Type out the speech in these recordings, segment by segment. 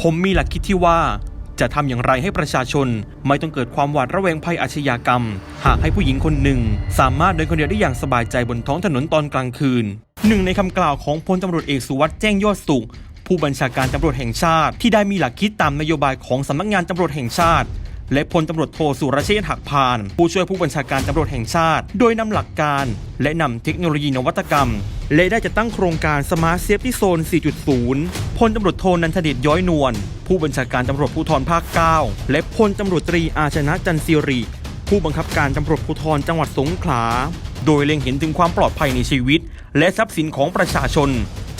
ผมมีหลักคิดที่ว่าจะทำอย่างไรให้ประชาชน ไม่ต้องเกิดความหวาดระแวงภัยอาชญากรรม หากให้ผู้หญิงคนหนึ่ง สามารถเดินคนเดียวได้อย่างสบายใจบนท้องถนนตอนกลางคืน หนึ่งในคำกล่าวของพลตำรวจเอกสุวัสด์แจ้งยอดสุข ผู้บัญชาการตำรวจแห่งชาติ ที่ได้มีหลักคิดตามนโยบายของสำนักงานตำรวจแห่งชาติ และพลตำรวจโทสุรเชษฐ์หักพาน ผู้ช่วยผู้บัญชาการตำรวจแห่งชาติ โดยนำหลักการ และนำเทคโนโลยีนวัตกรรม และได้จะตั้งโครงการ Smart Safety Zone 4.0 พลตำรวจโทนันทเดชย้อยนวลผู้บัญชาการตำรวจภูธรภาค 9 และพลตำรวจตรีอาชนะจันทร์สิริ ผู้บังคับการตำรวจภูธรจังหวัดสงขลา โดยเล็งเห็นถึงความปลอดภัยในชีวิต และทรัพย์สินของประชาชน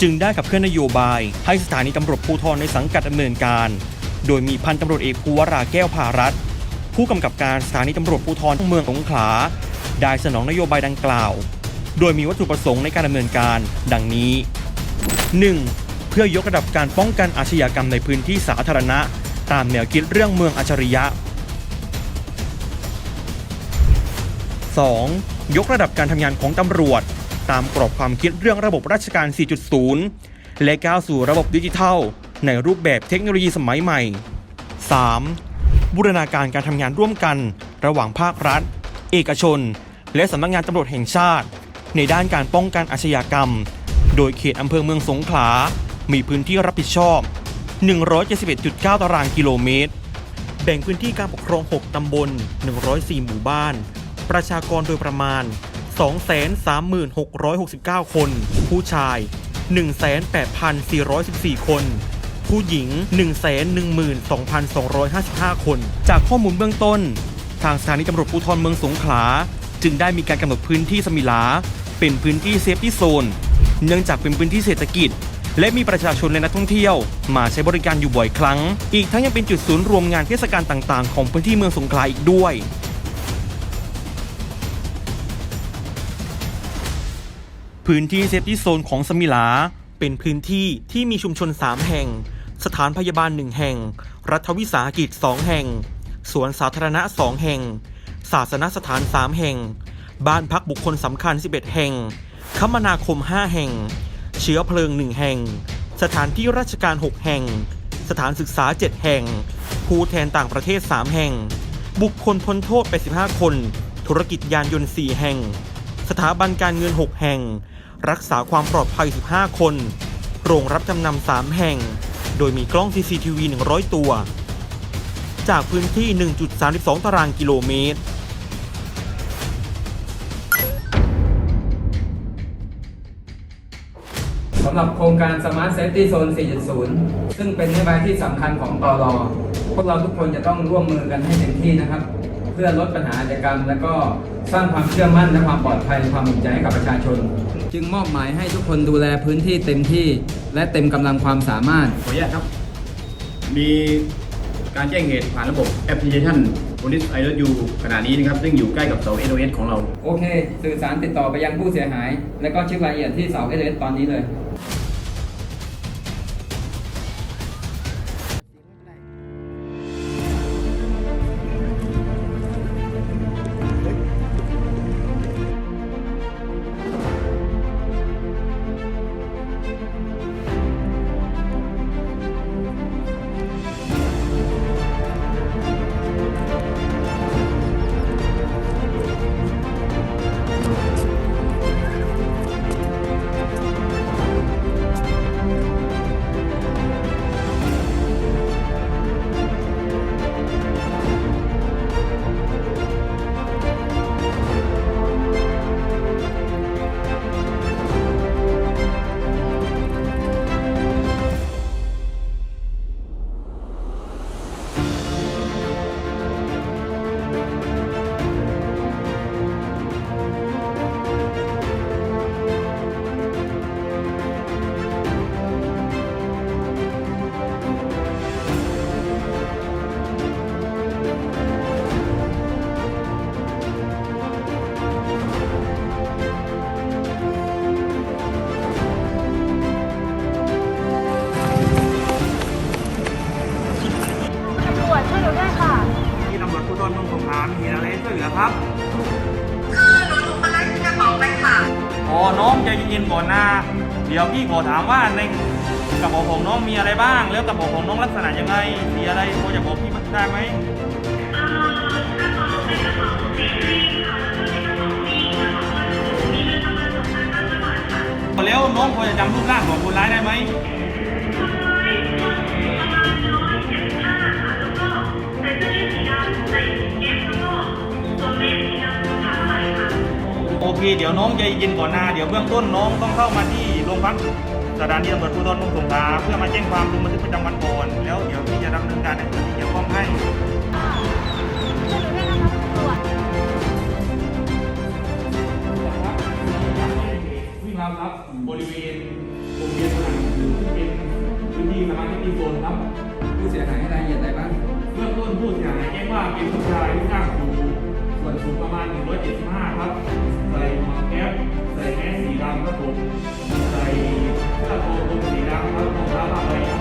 จึงได้ขับเคลื่อนนโยบาย ให้สถานีตำรวจภูธรในสังกัดดำเนินการ โดยมีพันตำรวจเอกภูวราแก้วภารัตผู้กำกับการสถานีตำรวจภูธรเมืองสงขลา ได้สนองนโยบายดังกล่าว โดยมีวัตถุประสงค์ในการดำเนินการ ดังนี้ 1. เพื่อยกระดับการป้องกันอาชญากรรมในพื้นที่สาธารณะ ตามแนวคิดเรื่องเมืองอัจฉริยะ 2. ยกระดับการทำงานของตำรวจ ตามกรอบความคิดเรื่องระบบราชการ 4.0 และก้าวสู่ระบบดิจิทัล ในรูปแบบเทคโนโลยีสมัยใหม่ 3. บูรณาการการทำงานร่วมกัน ระหว่างภาครัฐ เอกชน และสำนักงานตำรวจแห่งชาติ ในด้านการป้องกันอาชญากรรม โดยเขตอำเภอเมืองสงขลา มีพื้นที่รับผิดชอบ 171.9 ตารางกิโลเมตร แบ่งพื้นที่การปกครอง 6 ตำบล 104 หมู่บ้าน ประชากรโดยประมาณ 236,69คน ผู้ชาย 1,8,414 คน ผู้หญิง 112,255 คน จากข้อมูลเบื้องต้น ทางสถานีตำรวจภูธรเมืองสงขลา จึงได้มีการกำหนดพื้นที่สมิลา เป็นพื้นที่เซฟตี้โซน เนื่องจากเป็นพื้นที่เศรษฐกิจ และมีประชาชนและนักท่องเที่ยว มาใช้บริการอยู่บ่อยครั้ง อีกทั้งยังเป็นจุดศูนย์รวมงานเทศกาลต่าง ๆ ของพื้นที่เมืองสงขลาอีกด้วยพื้นที่เซฟตี้โซนของสมิลา เป็นพื้นที่ที่มีชุมชน 3 แห่ง สถานพยาบาล1แห่ง รัฐวิสาหกิจ2แห่ง สวนสาธารณะ2แห่ง ศาสนสถาน3แห่ง บ้านพักบุคคลสำคัญ 11 แห่ง คมนาคม 5 แห่ง เชื้อเพลิง1แห่ง สถานที่ราชการ 6 แห่ง สถานศึกษา 7 แห่ง ผู้แทนต่างประเทศ 3 แห่ง บุคคลพ้นโทษ 85 คน ธุรกิจยานยนต์ 4 แห่ง สถาบันการเงิน 6 แห่ง รักษาความปลอดภัย 15 คน โรงรับจำนำ 3 แห่ง โดยมีกล้อง CCTV 100 ตัว จากพื้นที่ 1.32 ตารางกิโลเมตร สำหรับโครงการ Smart Safety Zone 4.0 ซึ่งเป็นนโยบายที่สำคัญของตอรอพวกเราทุกคนจะต้องร่วมมือกันให้เต็มที่นะครับ พื่อลดปัญหาอาชญากรรม และก็สร้างความเชื่อมั่นและความปลอดภัยความอุ่นใจให้กับประชาชน จึงมอบหมายให้ทุกคนดูแลพื้นที่เต็มที่ และเต็มกำลังความสามารถ ขออนุญาตครับ มีการแจ้งเหตุผ่านระบบแอปพลิเคชัน Police I Love You ขณะนี้นะครับ ซึ่งอยู่ใกล้กับเสา SOS ของเรา โอเค สื่อสารติดต่อไปยังผู้เสียหาย และก็เช็ครายละเอียดที่เสาเอเตอนนี้เลย ตำรวจภูธรเมืองสงขลามีอะไรช่วยเหลือครับคือหนูถูกคนร้ายกระเป๋าไปค่ะอ๋อน้องใจเย็นๆก่อนนะเดี๋ยวพี่ขอถามว่าในกระเป๋าของน้องมีอะไรบ้าง แล้วกระเป๋าของน้องลักษณะยังไงสีอะไรพอจะบอกพี่ได้ไหมแล้วน้องพอจะจำรูปร่างของคนร้ายได้ไหม เคเดี๋ยวน้องใจเย็นก่อนนะเดี๋ยวเบื้องต้นน้องต้องเข้ามาที่โรงพักสถานีตำรวจภูธรเมืองสงขลาเพื่อมาแจ้งความลงบันทึกประจำวันก่อนแล้วเดี๋ยวพี่จะดำเนินการในส่วนที่เกี่ยวข้องให้ช่วยหนูด้วยนะคะตำรวจวิ่งราวรับบริเวณโรงเรียนสถานศึกษาเป็นพื้นที่สมาธิโซนครับผู้เสียหายให้รายละเอียดอะไรบ้างเบื้องต้นผู้เสียหายแจ้งว่าเป็นผู้ชายรูปร่างสูง ส่วนสูงประมาณ 175 ครับ ใส่หมวกแก๊ปใส่แมสสีดำครับผม ใส่เสื้อโปโลสีดำครับรองเท้าผ้าใบ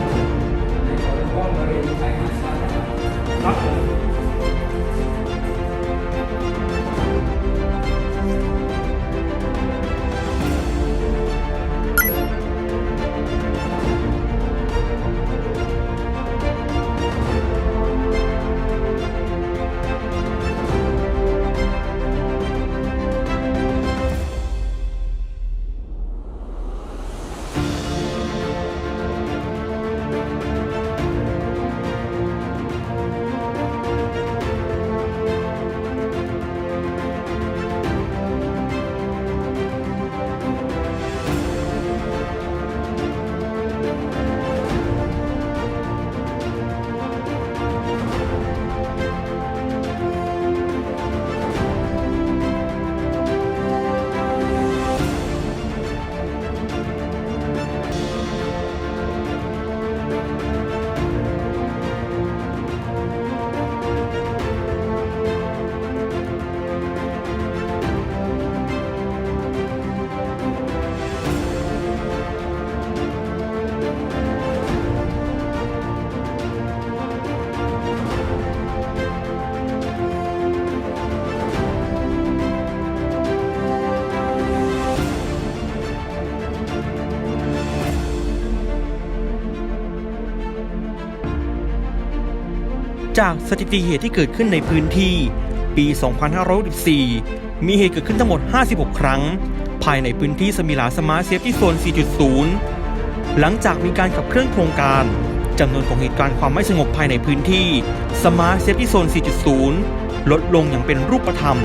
จากสถิติเหตุที่เกิดขึ้นในพื้นที่ ปี 2564 มีเหตุเกิดขึ้นทั้งหมด 56 ครั้ง ภายในพื้นที่สมิลาสมาร์ทเซฟที่โซน 4.0 หลังจากมีการขับเคลื่อนโครงการจำนวนของเหตุการณ์ความไม่สงบภายในพื้นที่สมาร์ทเซฟที่โซน 4.0 ลดลงอย่างเป็นรูปธรรม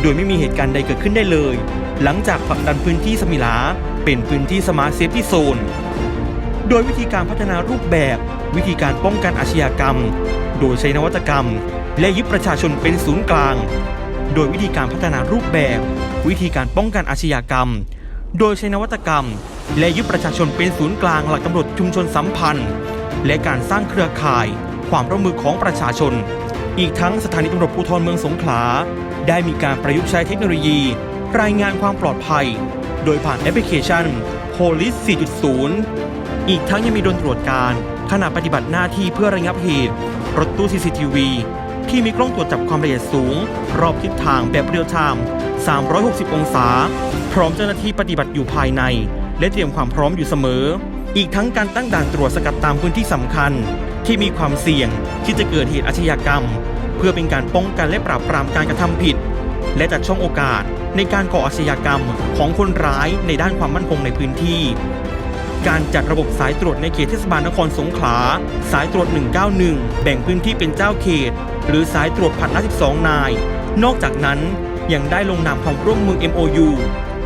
โดยไม่มีเหตุการณ์ใดเกิดขึ้นได้เลย หลังจากผลักดันพื้นที่สมิลาเป็นพื้นที่สมาร์ทเซฟที่โซน โดยวิธีการพัฒนารูปแบบ วิธีการป้องกันอาชญากรรม โดยใช้นวัตกรรม และยึดประชาชนเป็นศูนย์กลาง โดยวิธีการพัฒนารูปแบบ วิธีการป้องกันอาชญากรรม โดยใช้นวัตกรรม และยึดประชาชนเป็นศูนย์กลางหลักกำหนดชุมชนสัมพันธ์ และการสร้างเครือข่าย ความร่วมมือของประชาชน อีกทั้งสถานีตำรวจภูธรเมืองสงขลาได้มีการประยุกต์ใช้เทคโนโลยี รายงานความปลอดภัย โดยผ่านแอปพลิเคชัน Police 4.0 อีกทั้งยังมีโดนตรวจการขณะปฏิบัติหน้าที่เพื่อระงับเหตุ รถตู้ CCTV ที่มีกล้องตรวจจับความละเอียดสูง รอบทิศทางแบบเรียลไทม์ 360 องศา พร้อมเจ้าหน้าที่ปฏิบัติอยู่ภายใน และเตรียมความพร้อมอยู่เสมอ อีกทั้งการตั้งด่านตรวจสกัดตามพื้นที่สำคัญ ที่มีความเสี่ยงที่จะเกิดเหตุอาชญากรรม เพื่อเป็นการป้องกันและปราบปรามการกระทำผิด และจัดช่องโอกาสในการก่ออาชญากรรมของคนร้ายในด้านความมั่นคงในพื้นที่ การจัดระบบสายตรวจในเขตเทศบาลนครสงขลา สายตรวจ 191 แบ่งพื้นที่เป็นเจ้าเขต หรือสายตรวจผัดละ12 นาย นอกจากนั้นยังได้ลงนามความร่วมมือ MOU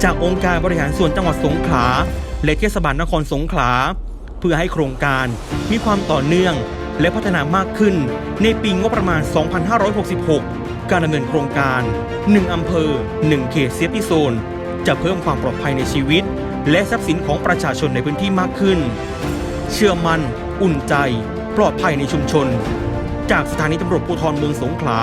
จากองค์การบริหารส่วนจังหวัดสงขลา และเทศบาลนครสงขลา เพื่อให้โครงการมีความต่อเนื่อง และพัฒนามากขึ้นในปีงบประมาณ 2566 การดำเนินโครงการ 1 อำเภอ 1 เขตเซฟตี้โซน จะเพิ่มความปลอดภัยในชีวิต และทรัพย์สินของประชาชนในพื้นที่มากขึ้น เชื่อมัน่น อุ่นใจ ปลอดภัยในชุมชน จากสถานีตำรวจภูธรเมืองสงขลา